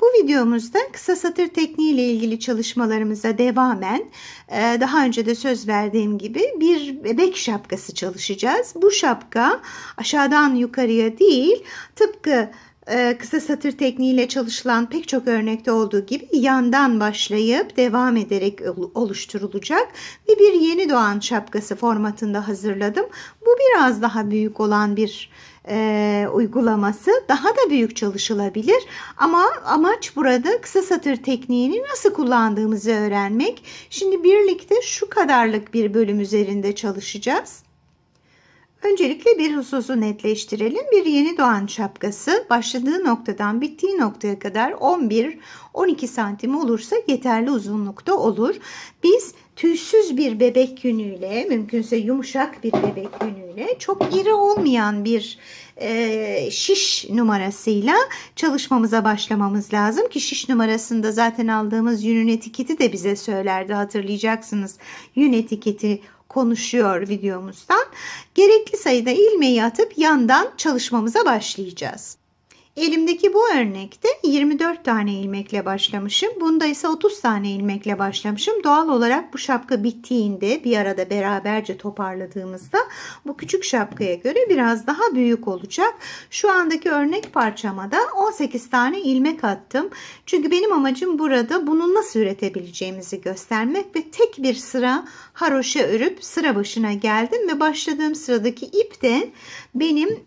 Bu videomuzda kısa satır tekniği ile ilgili çalışmalarımıza devamen e, daha önce de söz verdiğim gibi bir bebek şapkası çalışacağız. Bu şapka aşağıdan yukarıya değil tıpkı kısa satır tekniğiyle çalışılan pek çok örnekte olduğu gibi yandan başlayıp devam ederek oluşturulacak ve bir yeni doğan şapkası formatında hazırladım. Bu biraz daha büyük olan bir e, uygulaması daha da büyük çalışılabilir ama amaç burada kısa satır tekniğini nasıl kullandığımızı öğrenmek. Şimdi birlikte şu kadarlık bir bölüm üzerinde çalışacağız. Öncelikle bir hususu netleştirelim. Bir yeni doğan şapkası başladığı noktadan bittiği noktaya kadar 11-12 santim olursa yeterli uzunlukta olur. Biz tüysüz bir bebek yünüyle, mümkünse yumuşak bir bebek yünüyle, çok iri olmayan bir e, şiş numarasıyla çalışmamıza başlamamız lazım ki şiş numarasında zaten aldığımız yünün etiketi de bize söylerdi hatırlayacaksınız. Yün etiketi konuşuyor videomuzdan. Gerekli sayıda ilmeği atıp yandan çalışmamıza başlayacağız. Elimdeki bu örnekte 24 tane ilmekle başlamışım. Bunda ise 30 tane ilmekle başlamışım. Doğal olarak bu şapka bittiğinde bir arada beraberce toparladığımızda bu küçük şapkaya göre biraz daha büyük olacak. Şu andaki örnek parçama da 18 tane ilmek attım. Çünkü benim amacım burada bunu nasıl üretebileceğimizi göstermek ve tek bir sıra haroşa örüp sıra başına geldim ve başladığım sıradaki ip de benim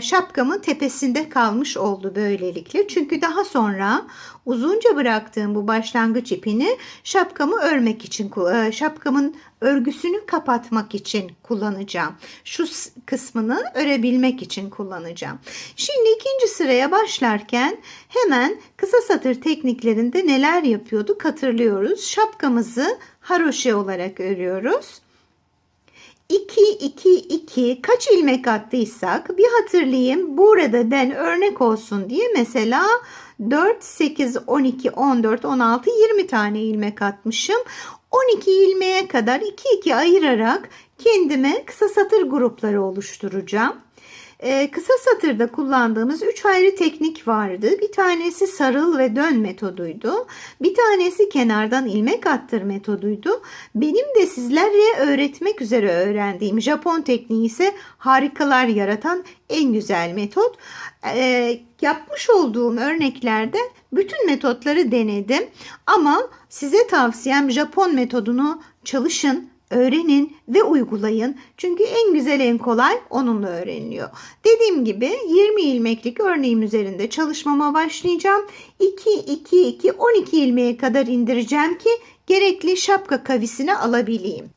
şapkamın tepesinde kalmış oldu böylelikle. Çünkü daha sonra uzunca bıraktığım bu başlangıç ipini şapkamı örmek için, e, şapkamın örgüsünü kapatmak için kullanacağım. Şu kısmını örebilmek için kullanacağım. Şimdi ikinci sıraya başlarken hemen kısa satır tekniklerinde neler yapıyorduk hatırlıyoruz. Şapkamızı haroşe olarak örüyoruz. 2, 2, 2 kaç ilmek attıysak bir hatırlayayım. Burada ben örnek olsun diye mesela 4, 8, 12, 14, 16, 20 tane ilmek atmışım. 12 ilmeğe kadar 2, 2 ayırarak kendime kısa satır grupları oluşturacağım. Ee, kısa satırda kullandığımız üç ayrı teknik vardı. Bir tanesi sarıl ve dön metoduydu. Bir tanesi kenardan ilmek attır metoduydu. Benim de sizlerle öğretmek üzere öğrendiğim Japon tekniği ise harikalar yaratan en güzel metot. Ee, yapmış olduğum örneklerde bütün metotları denedim. Ama size tavsiyem Japon metodunu çalışın, öğrenin ve uygulayın. Çünkü en güzel en kolay onunla öğreniliyor. Dediğim gibi 20 ilmeklik örneğim üzerinde çalışmama başlayacağım. 2 2 2 12 ilmeğe kadar indireceğim ki gerekli şapka kavisini alabileyim.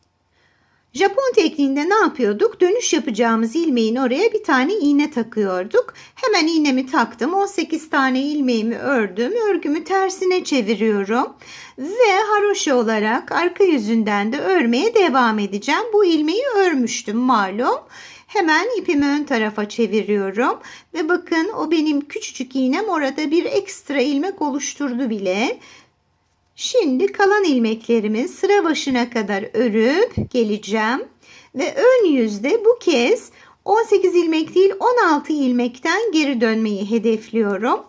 Japon tekniğinde ne yapıyorduk? Dönüş yapacağımız ilmeğin oraya bir tane iğne takıyorduk. Hemen iğnemi taktım. 18 tane ilmeğimi ördüm. Örgümü tersine çeviriyorum. Ve haroşa olarak arka yüzünden de örmeye devam edeceğim. Bu ilmeği örmüştüm malum. Hemen ipimi ön tarafa çeviriyorum. Ve bakın o benim küçücük iğnem orada bir ekstra ilmek oluşturdu bile. Şimdi kalan ilmeklerimi sıra başına kadar örüp geleceğim. Ve ön yüzde bu kez 18 ilmek değil 16 ilmekten geri dönmeyi hedefliyorum.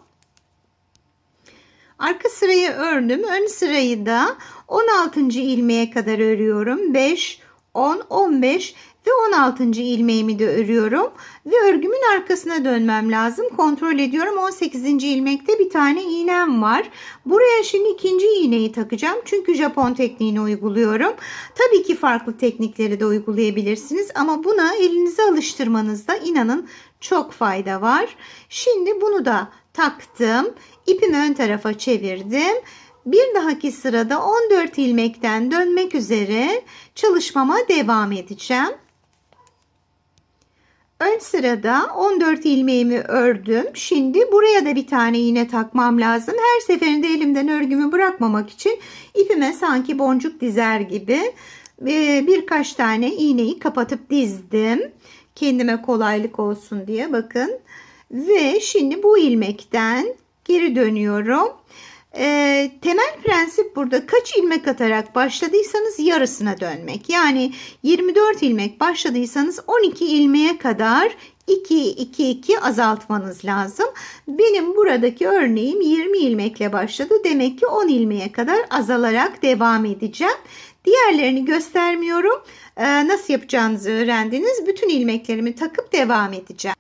Arka sırayı ördüm. Ön sırayı da 16. ilmeğe kadar örüyorum. 5, 10, 15 ve 16. ilmeğimi de örüyorum ve örgümün arkasına dönmem lazım. Kontrol ediyorum 18. ilmekte bir tane iğnem var. Buraya şimdi ikinci iğneyi takacağım. Çünkü Japon tekniğini uyguluyorum. Tabii ki farklı teknikleri de uygulayabilirsiniz ama buna elinize alıştırmanızda inanın çok fayda var. Şimdi bunu da taktım. İpimi ön tarafa çevirdim bir dahaki sırada 14 ilmekten dönmek üzere çalışmama devam edeceğim. Ön sırada 14 ilmeğimi ördüm. Şimdi buraya da bir tane iğne takmam lazım. Her seferinde elimden örgümü bırakmamak için ipime sanki boncuk dizer gibi e, birkaç tane iğneyi kapatıp dizdim. Kendime kolaylık olsun diye bakın. Ve şimdi bu ilmekten geri dönüyorum. E, temel prensip burada kaç ilmek atarak başladıysanız yarısına dönmek. Yani 24 ilmek başladıysanız 12 ilmeğe kadar 2 2 2 azaltmanız lazım. Benim buradaki örneğim 20 ilmekle başladı. Demek ki 10 ilmeğe kadar azalarak devam edeceğim. Diğerlerini göstermiyorum. Ee, nasıl yapacağınızı öğrendiniz. Bütün ilmeklerimi takıp devam edeceğim.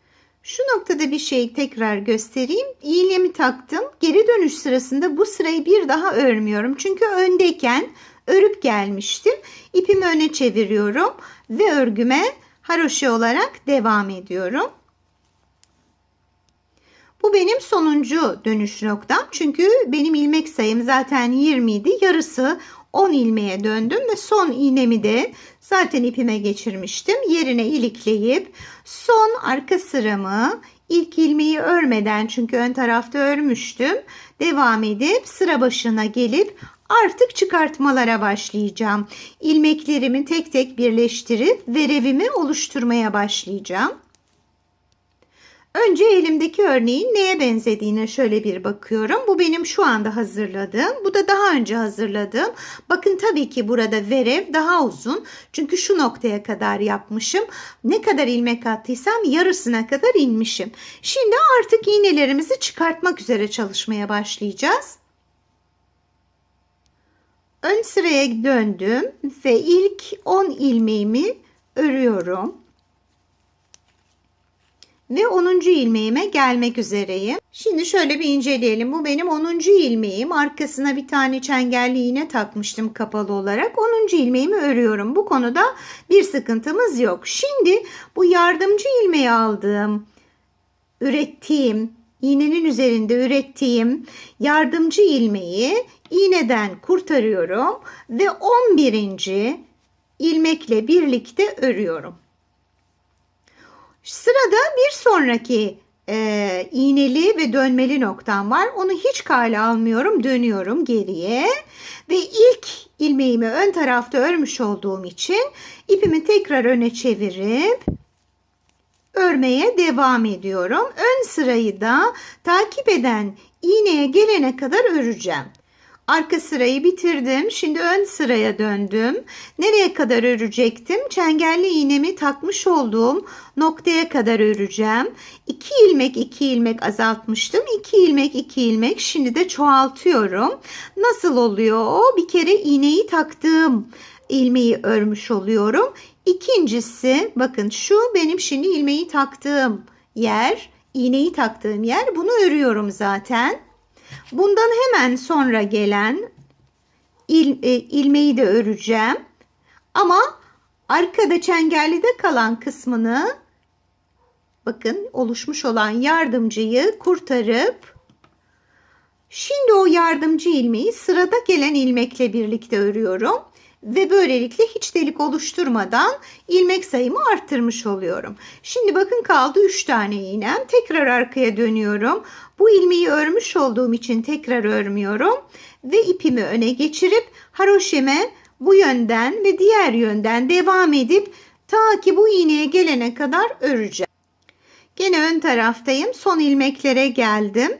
Şu noktada bir şey tekrar göstereyim. İğnemi taktım. Geri dönüş sırasında bu sırayı bir daha örmüyorum. Çünkü öndeyken örüp gelmiştim. İpimi öne çeviriyorum ve örgüme haroşa olarak devam ediyorum. Bu benim sonuncu dönüş noktam. Çünkü benim ilmek sayım zaten 20 idi. Yarısı 10 ilmeğe döndüm ve son iğnemi de zaten ipime geçirmiştim. Yerine ilikleyip son arka sıramı ilk ilmeği örmeden çünkü ön tarafta örmüştüm. Devam edip sıra başına gelip artık çıkartmalara başlayacağım. İlmeklerimi tek tek birleştirip verevimi oluşturmaya başlayacağım. Önce elimdeki örneğin neye benzediğine şöyle bir bakıyorum. Bu benim şu anda hazırladığım. Bu da daha önce hazırladığım. Bakın tabii ki burada verev daha uzun. Çünkü şu noktaya kadar yapmışım. Ne kadar ilmek attıysam yarısına kadar inmişim. Şimdi artık iğnelerimizi çıkartmak üzere çalışmaya başlayacağız. Ön sıraya döndüm ve ilk 10 ilmeğimi örüyorum ve 10. ilmeğime gelmek üzereyim. Şimdi şöyle bir inceleyelim. Bu benim 10. ilmeğim. Arkasına bir tane çengelli iğne takmıştım kapalı olarak. 10. ilmeğimi örüyorum. Bu konuda bir sıkıntımız yok. Şimdi bu yardımcı ilmeği aldığım, ürettiğim, iğnenin üzerinde ürettiğim yardımcı ilmeği iğneden kurtarıyorum ve 11. ilmekle birlikte örüyorum. Sırada bir sonraki e, iğneli ve dönmeli noktam var. Onu hiç kale almıyorum. Dönüyorum geriye. Ve ilk ilmeğimi ön tarafta örmüş olduğum için ipimi tekrar öne çevirip örmeye devam ediyorum. Ön sırayı da takip eden iğneye gelene kadar öreceğim. Arka sırayı bitirdim. Şimdi ön sıraya döndüm. Nereye kadar örecektim? Çengelli iğnemi takmış olduğum noktaya kadar öreceğim. 2 ilmek 2 ilmek azaltmıştım. 2 ilmek 2 ilmek şimdi de çoğaltıyorum. Nasıl oluyor o? Bir kere iğneyi taktığım ilmeği örmüş oluyorum. İkincisi bakın şu benim şimdi ilmeği taktığım yer, iğneyi taktığım yer. Bunu örüyorum zaten. Bundan hemen sonra gelen il, e, ilmeği de öreceğim. Ama arkada çengellide kalan kısmını bakın oluşmuş olan yardımcıyı kurtarıp şimdi o yardımcı ilmeği sırada gelen ilmekle birlikte örüyorum ve böylelikle hiç delik oluşturmadan ilmek sayımı arttırmış oluyorum. Şimdi bakın kaldı 3 tane iğnem. Tekrar arkaya dönüyorum. Bu ilmeği örmüş olduğum için tekrar örmüyorum ve ipimi öne geçirip haroşeme bu yönden ve diğer yönden devam edip ta ki bu iğneye gelene kadar öreceğim. Gene ön taraftayım. Son ilmeklere geldim.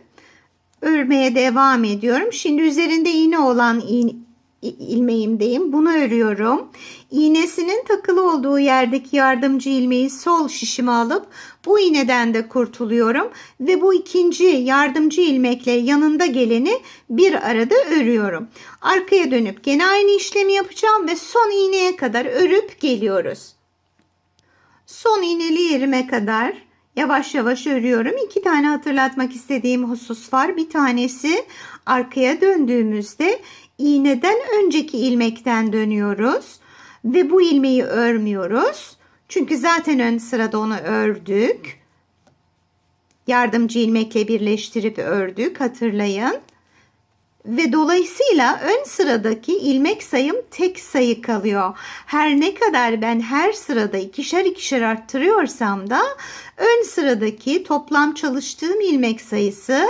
Örmeye devam ediyorum. Şimdi üzerinde iğne olan iğne ilmeğimdeyim. Bunu örüyorum. İğnesinin takılı olduğu yerdeki yardımcı ilmeği sol şişime alıp bu iğneden de kurtuluyorum ve bu ikinci yardımcı ilmekle yanında geleni bir arada örüyorum. Arkaya dönüp gene aynı işlemi yapacağım ve son iğneye kadar örüp geliyoruz. Son iğneli yerime kadar yavaş yavaş örüyorum. İki tane hatırlatmak istediğim husus var. Bir tanesi arkaya döndüğümüzde iğneden önceki ilmekten dönüyoruz ve bu ilmeği örmüyoruz. Çünkü zaten ön sırada onu ördük. Yardımcı ilmekle birleştirip ördük hatırlayın. Ve dolayısıyla ön sıradaki ilmek sayım tek sayı kalıyor. Her ne kadar ben her sırada ikişer ikişer arttırıyorsam da ön sıradaki toplam çalıştığım ilmek sayısı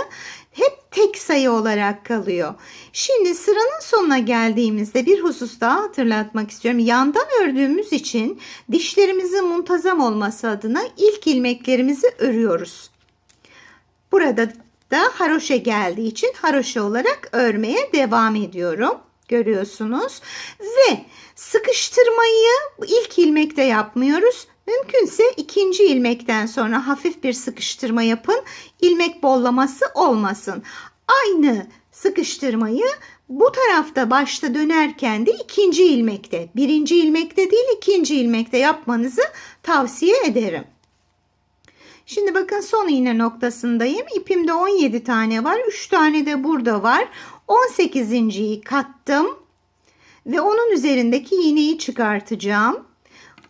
hep tek sayı olarak kalıyor. Şimdi sıranın sonuna geldiğimizde bir husus daha hatırlatmak istiyorum. Yandan ördüğümüz için dişlerimizin muntazam olması adına ilk ilmeklerimizi örüyoruz. Burada da haroşa geldiği için haroşa olarak örmeye devam ediyorum. Görüyorsunuz ve sıkıştırmayı ilk ilmekte yapmıyoruz. Mümkünse ikinci ilmekten sonra hafif bir sıkıştırma yapın. İlmek bollaması olmasın. Aynı sıkıştırmayı bu tarafta başta dönerken de ikinci ilmekte, birinci ilmekte değil ikinci ilmekte yapmanızı tavsiye ederim. Şimdi bakın son iğne noktasındayım. İpimde 17 tane var. 3 tane de burada var. 18.yi kattım. Ve onun üzerindeki iğneyi çıkartacağım.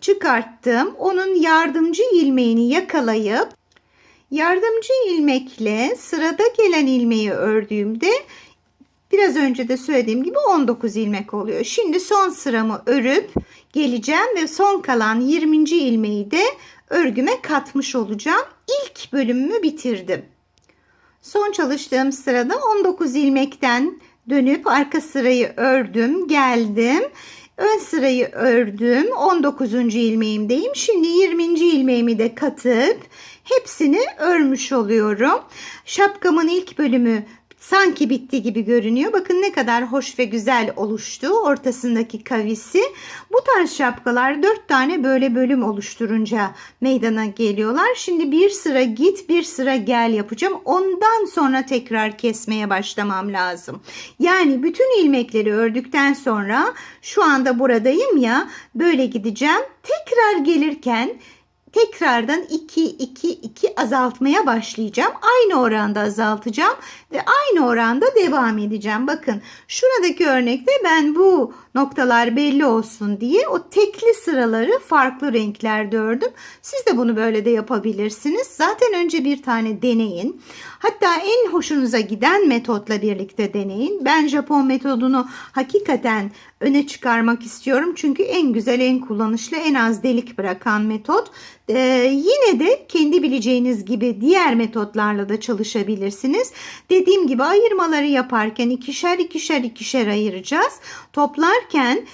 Çıkarttım. Onun yardımcı ilmeğini yakalayıp yardımcı ilmekle sırada gelen ilmeği ördüğümde biraz önce de söylediğim gibi 19 ilmek oluyor. Şimdi son sıramı örüp geleceğim ve son kalan 20. ilmeği de örgüme katmış olacağım. İlk bölümümü bitirdim. Son çalıştığım sırada 19 ilmekten dönüp arka sırayı ördüm, geldim. Ön sırayı ördüm. 19. ilmeğimdeyim. Şimdi 20. ilmeğimi de katıp hepsini örmüş oluyorum. Şapkamın ilk bölümü sanki bitti gibi görünüyor. Bakın ne kadar hoş ve güzel oluştu ortasındaki kavisi. Bu tarz şapkalar 4 tane böyle bölüm oluşturunca meydana geliyorlar. Şimdi bir sıra git bir sıra gel yapacağım. Ondan sonra tekrar kesmeye başlamam lazım. Yani bütün ilmekleri ördükten sonra şu anda buradayım ya böyle gideceğim. Tekrar gelirken tekrardan 2 2 2 azaltmaya başlayacağım. Aynı oranda azaltacağım ve aynı oranda devam edeceğim. Bakın şuradaki örnekte ben bu noktalar belli olsun diye o tekli sıraları farklı renklerde ördüm. Siz de bunu böyle de yapabilirsiniz. Zaten önce bir tane deneyin. Hatta en hoşunuza giden metotla birlikte deneyin. Ben Japon metodunu hakikaten öne çıkarmak istiyorum. Çünkü en güzel, en kullanışlı, en az delik bırakan metot. Ee, yine de kendi bileceğiniz gibi diğer metotlarla da çalışabilirsiniz. Dediğim gibi ayırmaları yaparken ikişer ikişer ikişer ayıracağız. Toplarken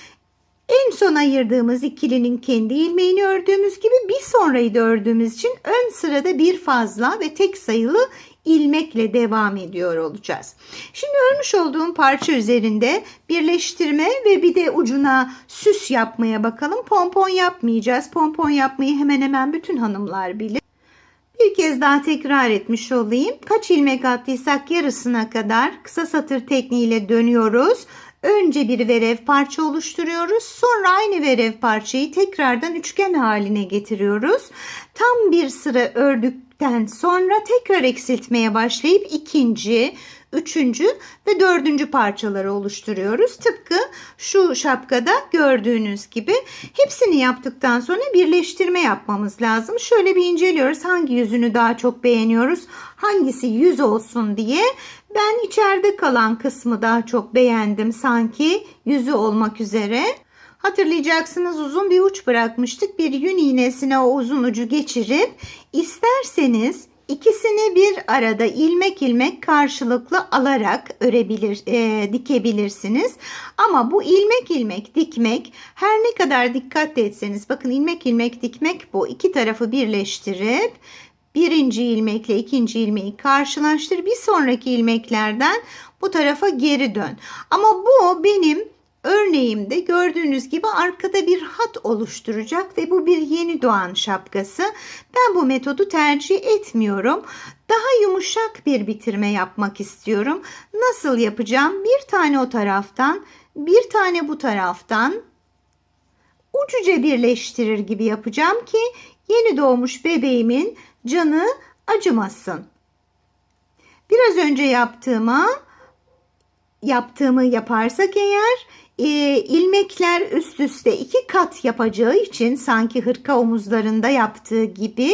en son ayırdığımız ikilinin kendi ilmeğini ördüğümüz gibi bir sonrayı da ördüğümüz için ön sırada bir fazla ve tek sayılı ilmekle devam ediyor olacağız. Şimdi örmüş olduğum parça üzerinde birleştirme ve bir de ucuna süs yapmaya bakalım. Pompon yapmayacağız. Pompon yapmayı hemen hemen bütün hanımlar bilir. Bir kez daha tekrar etmiş olayım. Kaç ilmek attıysak yarısına kadar kısa satır tekniğiyle dönüyoruz. Önce bir verev parça oluşturuyoruz. Sonra aynı verev parçayı tekrardan üçgen haline getiriyoruz. Tam bir sıra ördükten sonra tekrar eksiltmeye başlayıp ikinci, üçüncü ve dördüncü parçaları oluşturuyoruz. Tıpkı şu şapkada gördüğünüz gibi hepsini yaptıktan sonra birleştirme yapmamız lazım. Şöyle bir inceliyoruz hangi yüzünü daha çok beğeniyoruz, hangisi yüz olsun diye. Ben içeride kalan kısmı daha çok beğendim sanki yüzü olmak üzere. Hatırlayacaksınız uzun bir uç bırakmıştık. Bir yün iğnesine o uzun ucu geçirip isterseniz ikisini bir arada ilmek ilmek karşılıklı alarak örebilir, e, dikebilirsiniz. Ama bu ilmek ilmek dikmek her ne kadar dikkat etseniz bakın ilmek ilmek dikmek bu iki tarafı birleştirip birinci ilmekle ikinci ilmeği karşılaştır. Bir sonraki ilmeklerden bu tarafa geri dön. Ama bu benim örneğimde gördüğünüz gibi arkada bir hat oluşturacak ve bu bir yeni doğan şapkası. Ben bu metodu tercih etmiyorum. Daha yumuşak bir bitirme yapmak istiyorum. Nasıl yapacağım? Bir tane o taraftan, bir tane bu taraftan ucuca birleştirir gibi yapacağım ki yeni doğmuş bebeğimin canı acımasın. Biraz önce yaptığıma yaptığımı yaparsak eğer e, ilmekler üst üste iki kat yapacağı için sanki hırka omuzlarında yaptığı gibi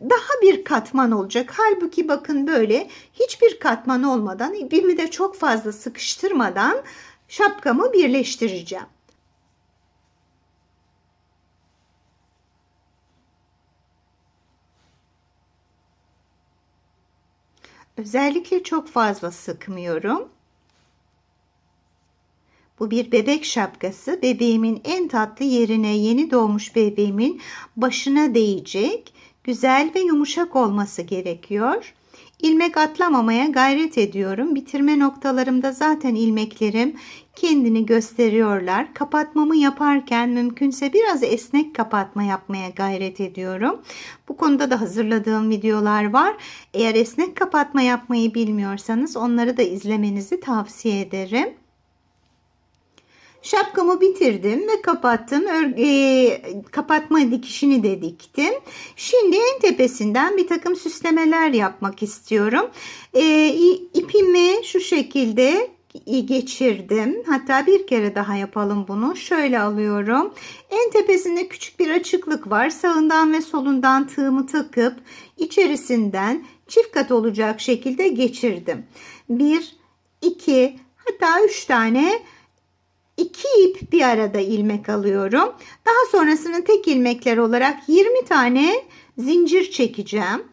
daha bir katman olacak. Halbuki bakın böyle hiçbir katman olmadan ipimi de çok fazla sıkıştırmadan şapkamı birleştireceğim. Özellikle çok fazla sıkmıyorum. Bu bir bebek şapkası. Bebeğimin en tatlı yerine yeni doğmuş bebeğimin başına değecek. Güzel ve yumuşak olması gerekiyor. ilmek atlamamaya gayret ediyorum. Bitirme noktalarımda zaten ilmeklerim kendini gösteriyorlar. Kapatmamı yaparken mümkünse biraz esnek kapatma yapmaya gayret ediyorum. Bu konuda da hazırladığım videolar var. Eğer esnek kapatma yapmayı bilmiyorsanız onları da izlemenizi tavsiye ederim. Şapkamı bitirdim ve kapattım. Ör, e, kapatma dikişini de diktim. Şimdi en tepesinden bir takım süslemeler yapmak istiyorum. E, ipimi şu şekilde geçirdim. Hatta bir kere daha yapalım bunu. Şöyle alıyorum. En tepesinde küçük bir açıklık var. Sağından ve solundan tığımı takıp içerisinden çift kat olacak şekilde geçirdim. Bir, iki, hatta üç tane iki ip bir arada ilmek alıyorum. Daha sonrasını tek ilmekler olarak 20 tane zincir çekeceğim.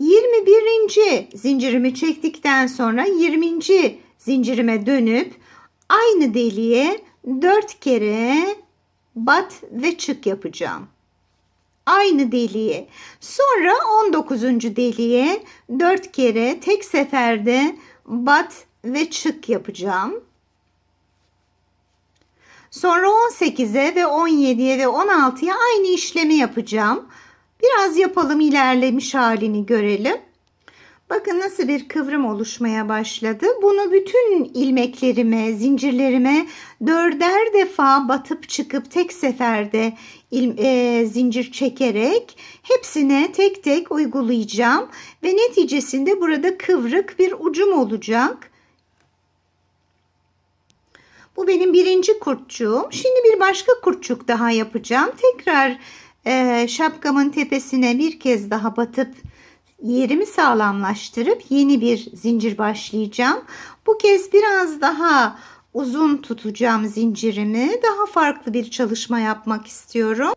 21. zincirimi çektikten sonra 20. zincirime dönüp aynı deliğe 4 kere bat ve çık yapacağım. Aynı deliğe. Sonra 19. deliğe 4 kere tek seferde bat ve çık yapacağım. Sonra 18'e ve 17'ye ve 16'ya aynı işlemi yapacağım. Biraz yapalım ilerlemiş halini görelim. Bakın nasıl bir kıvrım oluşmaya başladı. Bunu bütün ilmeklerime, zincirlerime dörder defa batıp çıkıp tek seferde e, zincir çekerek hepsine tek tek uygulayacağım. Ve neticesinde burada kıvrık bir ucum olacak. Bu benim birinci kurtçuğum. Şimdi bir başka kurtçuk daha yapacağım. Tekrar e, şapkamın tepesine bir kez daha batıp yerimi sağlamlaştırıp yeni bir zincir başlayacağım. Bu kez biraz daha uzun tutacağım zincirimi. Daha farklı bir çalışma yapmak istiyorum.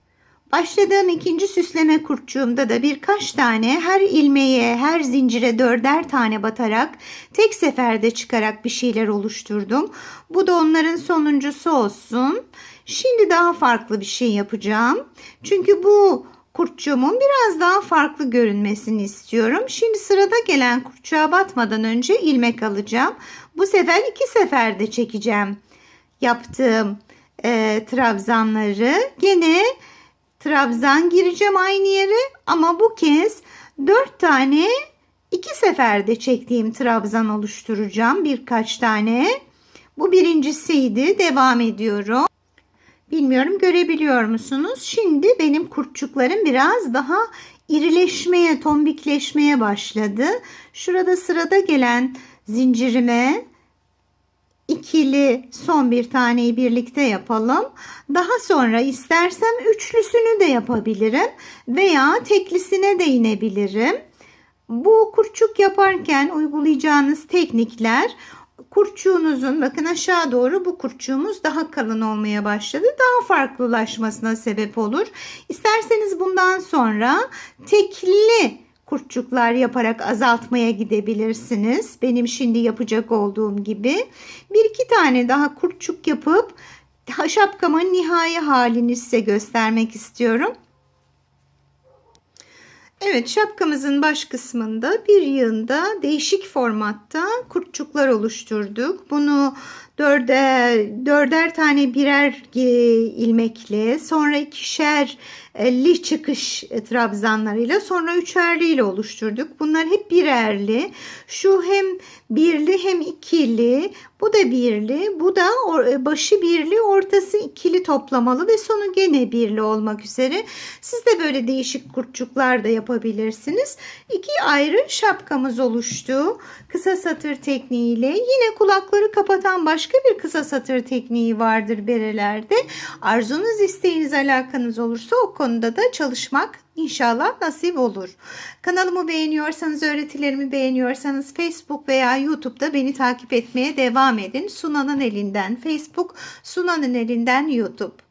Başladığım ikinci süsleme kurtçuğumda da birkaç tane her ilmeğe, her zincire dörder tane batarak tek seferde çıkarak bir şeyler oluşturdum. Bu da onların sonuncusu olsun. Şimdi daha farklı bir şey yapacağım. Çünkü bu kurtçuğumun biraz daha farklı görünmesini istiyorum. Şimdi sırada gelen kurtçuğa batmadan önce ilmek alacağım. Bu sefer iki seferde çekeceğim yaptığım e, trabzanları. Gene trabzan gireceğim aynı yere ama bu kez 4 tane iki seferde çektiğim trabzan oluşturacağım birkaç tane. Bu birincisiydi. Devam ediyorum. Bilmiyorum görebiliyor musunuz? Şimdi benim kurtçuklarım biraz daha irileşmeye, tombikleşmeye başladı. Şurada sırada gelen zincirime ikili son bir taneyi birlikte yapalım. Daha sonra istersem üçlüsünü de yapabilirim veya teklisine de inebilirim. Bu kurçuk yaparken uygulayacağınız teknikler kurçuğunuzun bakın aşağı doğru bu kurçuğumuz daha kalın olmaya başladı. Daha farklılaşmasına sebep olur. İsterseniz bundan sonra tekli kurtçuklar yaparak azaltmaya gidebilirsiniz. Benim şimdi yapacak olduğum gibi. Bir iki tane daha kurtçuk yapıp şapkamın nihai halini size göstermek istiyorum. Evet şapkamızın baş kısmında bir yığında değişik formatta kurtçuklar oluşturduk. Bunu dörder, dörder tane birer e, ilmekle sonra ikişer li çıkış trabzanlarıyla sonra üçerliyle oluşturduk. Bunlar hep birerli. Şu hem birli hem ikili. Bu da birli. Bu da başı birli, ortası ikili toplamalı ve sonu gene birli olmak üzere. Siz de böyle değişik kurtçuklar da yapabilirsiniz. İki ayrı şapkamız oluştu. Kısa satır tekniğiyle. Yine kulakları kapatan başka bir kısa satır tekniği vardır berelerde. Arzunuz, isteğiniz, alakanız olursa o konuda da çalışmak inşallah nasip olur. Kanalımı beğeniyorsanız, öğretilerimi beğeniyorsanız Facebook veya YouTube'da beni takip etmeye devam edin. Sunan'ın elinden Facebook, Sunan'ın elinden YouTube.